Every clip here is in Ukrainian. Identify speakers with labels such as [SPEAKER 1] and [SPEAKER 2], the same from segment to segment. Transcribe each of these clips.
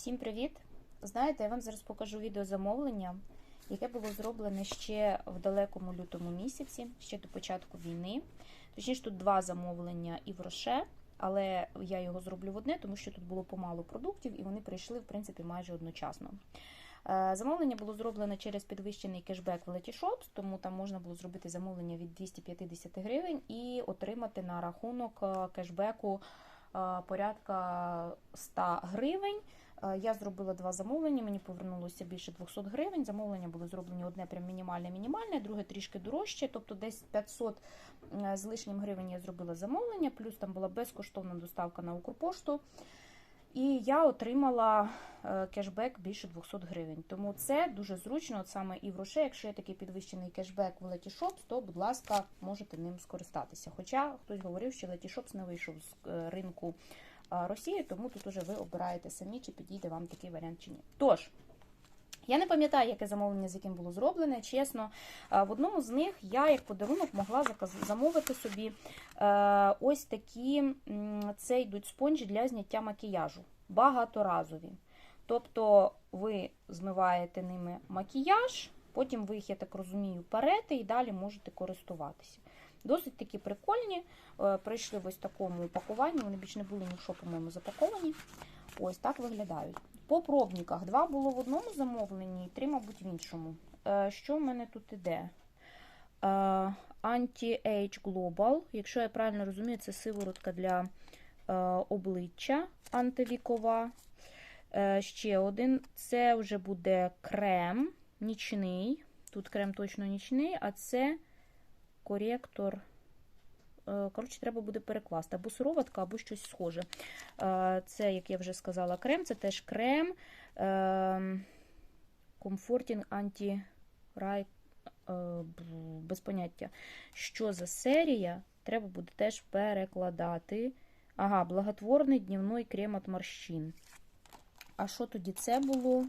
[SPEAKER 1] Всім привіт! Знаєте, я вам зараз покажу відеозамовлення, яке було зроблене ще в далекому лютому місяці, ще до початку війни. Точніше, тут два замовлення і в Роше, але я його зроблю в одне, тому що тут було помало продуктів і вони прийшли, в принципі, майже одночасно. Е, Замовлення було зроблено через підвищений кешбек в Letyshops, тому там можна було зробити замовлення від 250 гривень і отримати на рахунок е, кешбеку е, порядка 100 гривень. Е, Я зробила два замовлення, мені повернулося більше 200 гривень. Замовлення були зроблені одне прям мінімальне-мінімальне, друге трішки дорожче, тобто десь 500 е, з лишнім гривень я зробила замовлення, плюс там була безкоштовна доставка на Укрпошту. І я отримала е, кешбек більше 200 гривень. Тому це дуже зручно, от саме і в грошей. Якщо є такий підвищений кешбек в Letyshops, то, будь ласка, можете ним скористатися. Хоча хтось говорив, що Letyshops не вийшов з ринку Росії, тому тут уже ви обираєте самі, чи підійде вам такий варіант чи ні. Тож. Я не пам'ятаю, яке замовлення, з яким було зроблене. Чесно, Е, в одному з них я як подарунок могла замовити собі е, ось такі це йдуть спонжі для зняття макіяжу, багаторазові. Тобто ви змиваєте ними макіяж, потім ви їх, я так розумію, перете і далі можете користуватися. Досить такі прикольні. Е, Прийшли в ось такому упакуванні, вони більш не були ні в що, по-моєму, запаковані. Ось так виглядають. По пробниках два було в одному замовленні, три, мабуть, в іншому. Е, Що в мене тут іде? Е, Anti-Age Global. Якщо я правильно розумію, це сиворотка для обличчя антивікова. Ще один. Це вже буде крем нічний. Тут крем точно нічний, а це коректор. Е, Коротше, треба буде перекласти або сироватка, або щось схоже. Е, Це, як я вже сказала, крем, це теж крем. Ем, Right, е, б- без поняття. Що за серія? Треба буде теж перекладати. Ага, благотворний днівний крем від морщин. А що тоді це було?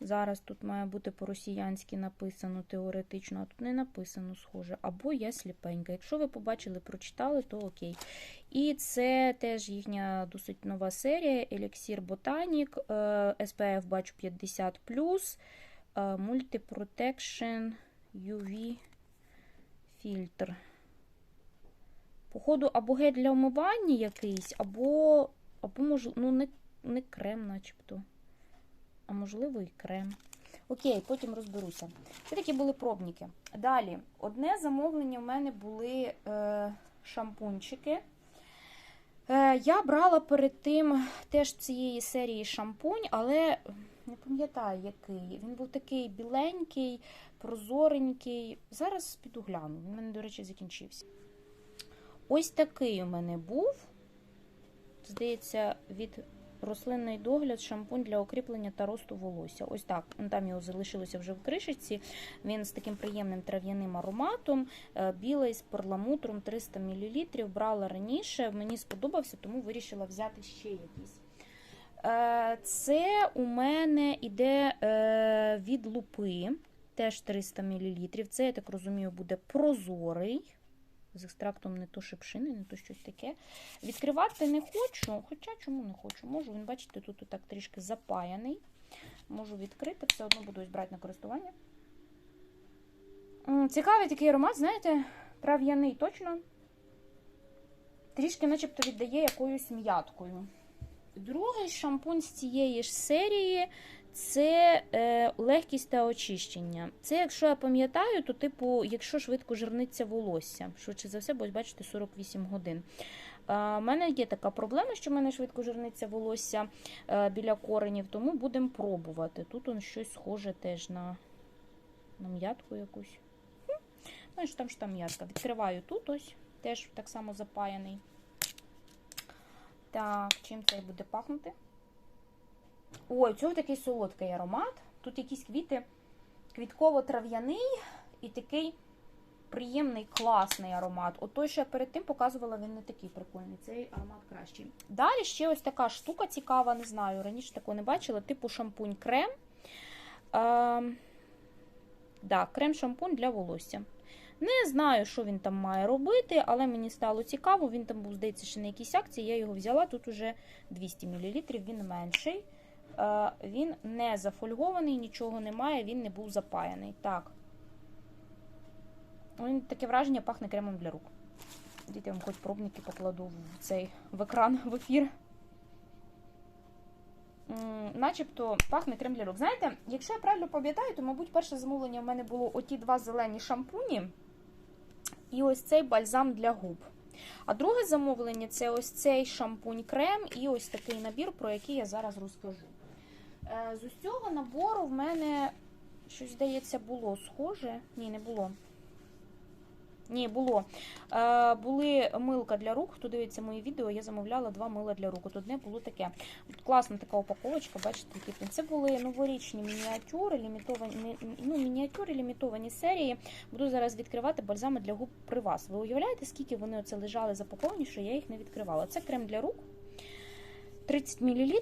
[SPEAKER 1] Зараз тут має бути по-росіянськи написано теоретично, а тут не написано схоже. Або я сліпенька. Якщо ви побачили, прочитали, то окей. І це теж їхня досить нова серія Elixir Botanic, е, SPF бачу 50 е, UV фільтр. Походу, або гель для вмивання якийсь, або, або може, ну, не, не крем, начебто. А можливо, і крем. Окей, потім розберуся. Це такі були пробники. Далі, одне замовлення в мене були е, шампунчики. Е, я брала перед тим теж цієї серії шампунь, але не пам'ятаю який. Він був такий біленький, прозоренький. Зараз піду гляну. Він у мене, до речі, закінчився. Ось такий у мене був. Здається, від рослинний догляд, шампунь для укріплення та росту волосся. Ось так. Там його залишилося вже в кришечці. Він з таким приємним трав'яним ароматом, е, білий з перламутром 300 мл. Брала раніше, мені сподобався, тому вирішила взяти ще якийсь. Е, Це у мене іде е, від лупи, теж 300 мл. Це, я так розумію, буде прозорий. З екстрактом не то шипшини, не то щось таке. Відкривати не хочу, хоча чому не хочу? Можу, він, бачите, тут так трішки запаяний. Можу відкрити, все одно буду брати на користування. Цікавий такий аромат, знаєте, трав'яний точно. Трішки начебто віддає якоюсь м'яткою. Другий шампунь з цієї ж серії це е, легкість та очищення. Це, якщо я пам'ятаю, то, типу, якщо швидко жирниться волосся, швидше за все, бо бачите, 48 годин. У мене є така проблема, що в мене швидко жирниться волосся е, біля коренів, тому будемо пробувати. Тут он щось схоже теж на, на м'ятку якусь. Ну, що там ж там м'ятка. Відкриваю тут ось, теж так само запаяний. Так, чим це буде пахнути? Ой, цього такий солодкий аромат. Тут якісь квіти, квітково-трав'яний і такий приємний, класний аромат. От той, що я перед тим показувала, він не такий прикольний. Цей аромат кращий. Далі ще ось така штука цікава, не знаю, раніше такого не бачила, типу шампунь-крем. Е, да, крем-шампунь для волосся. Не знаю, що він там має робити, але мені стало цікаво. Він там був, здається, ще на якійсь акції. Я його взяла. Тут уже 200 мл, він менший. Е, Він не зафольгований, нічого немає, він не був запаяний. Так. Він таке враження пахне кремом для рук. Дійте, я вам хоч пробники покладу в цей в екран в ефір. Начебто пахне крем для рук. Знаєте, якщо я правильно пам'ятаю, то, мабуть, перше замовлення в мене було оті два зелені шампуні і ось цей бальзам для губ. А друге замовлення це ось цей шампунь-крем і ось такий набір, про який я зараз розкажу. Е, З ось цього набору в мене щось, здається, було схоже. Ні, не було. Ні, було. Е, були милка для рук. Хто дивиться мої відео, я замовляла два мила для рук. От одне було таке. От класна така упаковочка, бачите, які це були новорічні мініатюри, лімітовані, ну, мініатюри, лімітовані серії. Буду зараз відкривати бальзами для губ при вас. Ви уявляєте, скільки вони оце лежали запаковані, що я їх не відкривала? Це крем для рук 30 мл,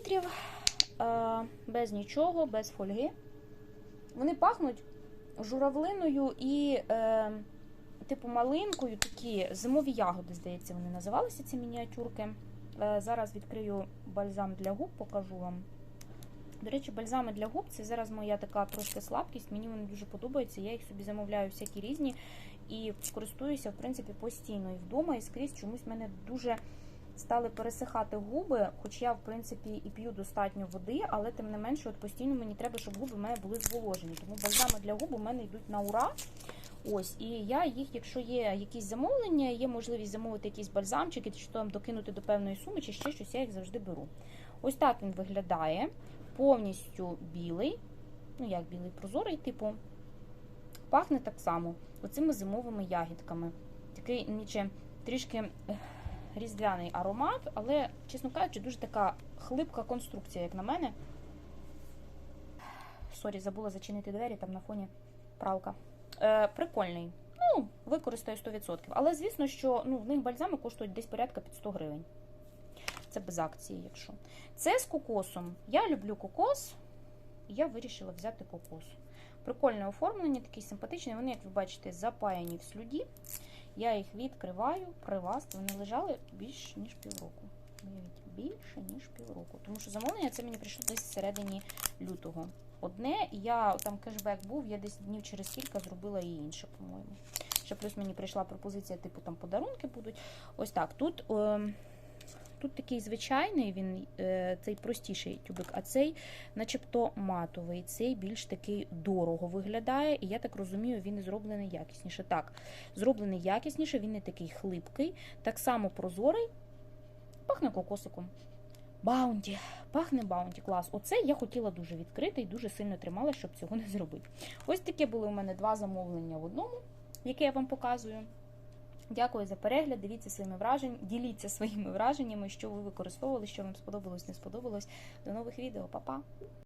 [SPEAKER 1] без нічого, без фольги. Вони пахнуть журавлиною і. Е, типу малинкою, такі зимові ягоди, здається, вони називалися ці мініатюрки. Е, Зараз відкрию бальзам для губ, покажу вам. До речі, бальзами для губ це зараз моя така трошки слабкість. Мені вони дуже подобаються. Я їх собі замовляю всякі різні і користуюся, в принципі, постійно і вдома, і скрізь чомусь в мене дуже стали пересихати губи, хоч я, в принципі, і п'ю достатньо води, але тим не менше, от постійно мені треба, щоб губи мене були зволожені. Тому бальзами для губ у мене йдуть на ура. Ось, і я їх, якщо є якісь замовлення, є можливість замовити якісь бальзамчики, чи там докинути до певної суми, чи ще щось, я їх завжди беру. Ось так він виглядає. Повністю білий, ну як білий, прозорий, типу. Пахне так само, оцими зимовими ягідками. Такий, ніче, трішки різдвяний аромат, але, чесно кажучи, дуже така хлипка конструкція, як на мене. Сорі, забула зачинити двері, там на фоні пралка. Е, прикольний. Ну, використаю 100%. Але звісно, що ну, в них бальзами коштують десь порядка під 100 гривень. Це без акції, якщо. Це з кокосом. Я люблю кокос, і я вирішила взяти кокос. Прикольне оформлення, такий симпатичний. Вони, як ви бачите, запаяні в слюді. Я їх відкриваю при вас. Вони лежали більше, ніж півроку. Більше, ніж півроку. Тому що замовлення це мені прийшло десь всередині лютого. Одне, я там кешбек був, я десь днів через кілька зробила і інше, по-моєму. Ще плюс мені прийшла пропозиція, типу там подарунки будуть. Ось так. Тут е, тут такий звичайний, він е, цей простіший тюбик, а цей, начебто, матовий. Цей більш такий дорого виглядає, і я так розумію, він зроблений якісніше. Так, зроблений якісніше, він не такий хлипкий, так само прозорий, пахне кокосиком. Баунті, пахне баунті, клас. Оце я хотіла дуже відкрити і дуже сильно тримала, щоб цього не зробити. Ось таке були у мене два замовлення в одному, яке я вам показую. Дякую за перегляд. Дивіться своїми враженнями, діліться своїми враженнями, що ви використовували, що вам сподобалось, не сподобалось. До нових відео, Па-па!